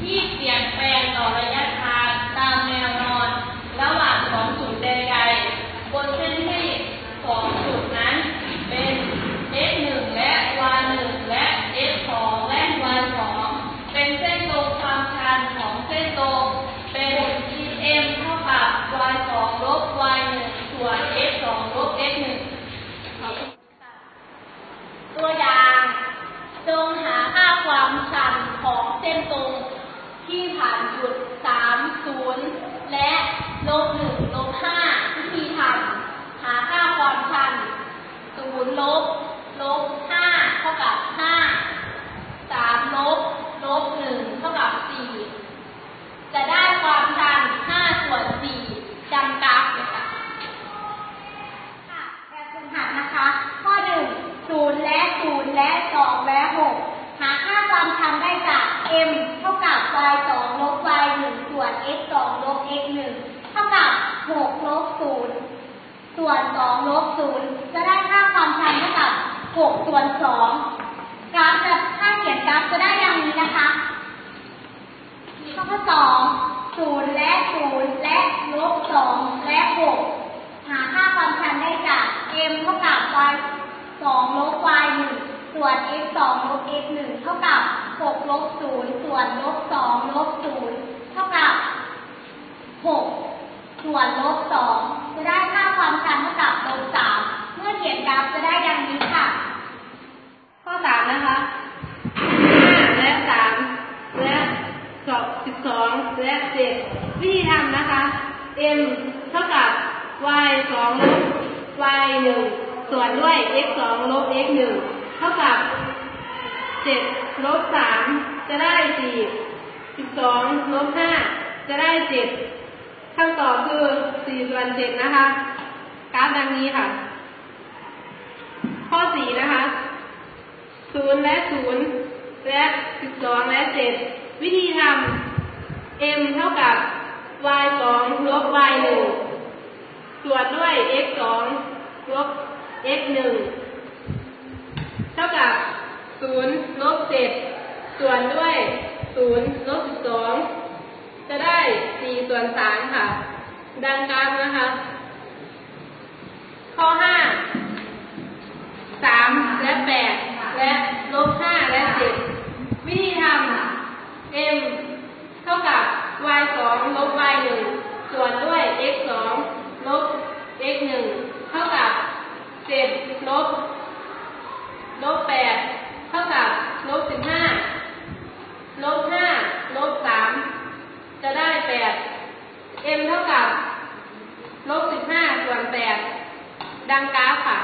ที่เปลี่ยนแปลงต่อระยะทางตามแนวนอน ระหว่างสองจุดใดๆบนเส้นที่สองจุดนั้นเป็น x 1 และ y 1 และ x 2 และ y 2 เป็นเส้นตรงความชันของเส้นตรงเป็น m เท่ากับ y 2 ลบ y 1 ส่วน x 2 ลบ x 1ขอบคุณค่ะตัวอย่างจงหาค่าความชันของเส้นตรงที่ ผ่านจุด30และลบ1ลบ5วิธีทำหาค่าความชัน0ลบลบ5เท่ากับ5 3ลบลบ1เท่ากับ4จะได้ความชัน5ส่วน4จำกราฟเลยค่ะค่ะแบบฝึกหัดนะคะ ข้อหนึ่งศูนย์และศูนย์และสองและหกหาค่าความชันได้จาก m เท่ากับ y สอง x สองลบ x หนึ่งเท่ากับหกลบศูนย์ส่วนสองลบศูนย์จะได้ค่าความชันเท่ากับหกส่วนสองกราฟจะถ้าเขียนกราฟจะได้อย่างนี้นะคะข้อสองศูนย์และศูนย์และลบสองและหกหาค่าความชันได้จาก m เท่ากับ y สองลบ y หนึ่งส่วน x สองลบ x หนึ่งเท่ากับหกลบศูนย์ส่วนลบสองลบศูนย์ เท่ากับหกส่วนลบสองจะได้ค่าความชันเท่ากับลบสามเมื่อเขียนกราฟจะได้ดังนี้ค่ะ ข้อสามนะคะห้าและสามและสองสิบสองและเจ็ดวิธีทำนะคะ m เท่ากับ y สองลบ y หนึ่งส่วนด้วย x สองลบ x หนึ่งเท่ากับเจ็ดลบสามจะได้สี่ สิบสองลบห้าจะได้เจ็ดคำตอบคือสี่ส่วนเจ็ดนะคะ กราฟดังนี้ค่ะ ข้อสี่นะคะศูนย์และศูนย์และสิบสองและเจ็ดวิธีทำ m เท่ากับ y สองลบ y หนึ่งส่วนด้วย x สองลบ x หนึ่งเท่ากับศูนย์ลบเจ็ดส่วนด้วย ศูนย์ลบสิบสองจะได้สี่ส่วนสามค่ะ ดังกราฟนะคะ ข้อห้าสามและแปดและลบห้าและเจ็ดวิธีทำ m เท่ากับ y สองลบ y หนึ่งส่วนด้วย x สองลบ x หนึ่งเท่ากับเจ็ดลบลบแปดเท่ากับลบสิบห้าลบห้าลบสามจะได้แปด m เท่ากับลบสิบห้าส่วนแปดดังกราฟค่ะ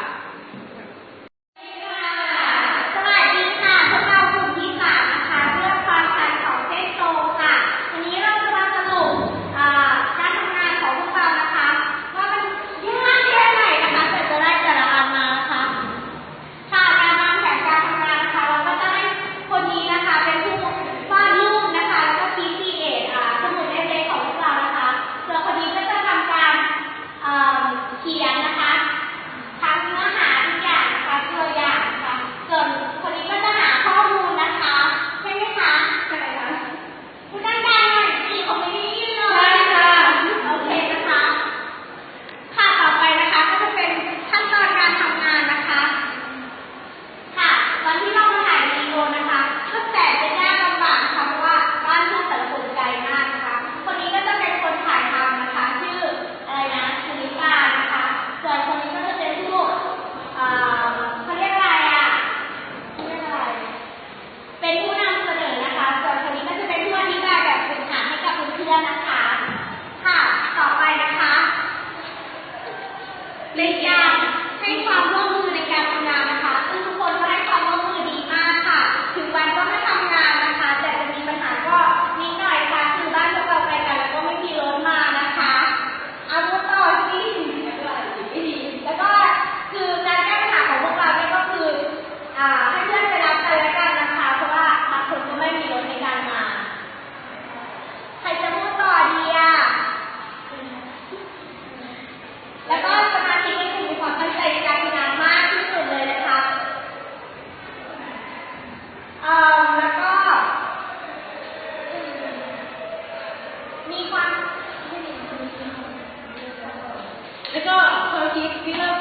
คว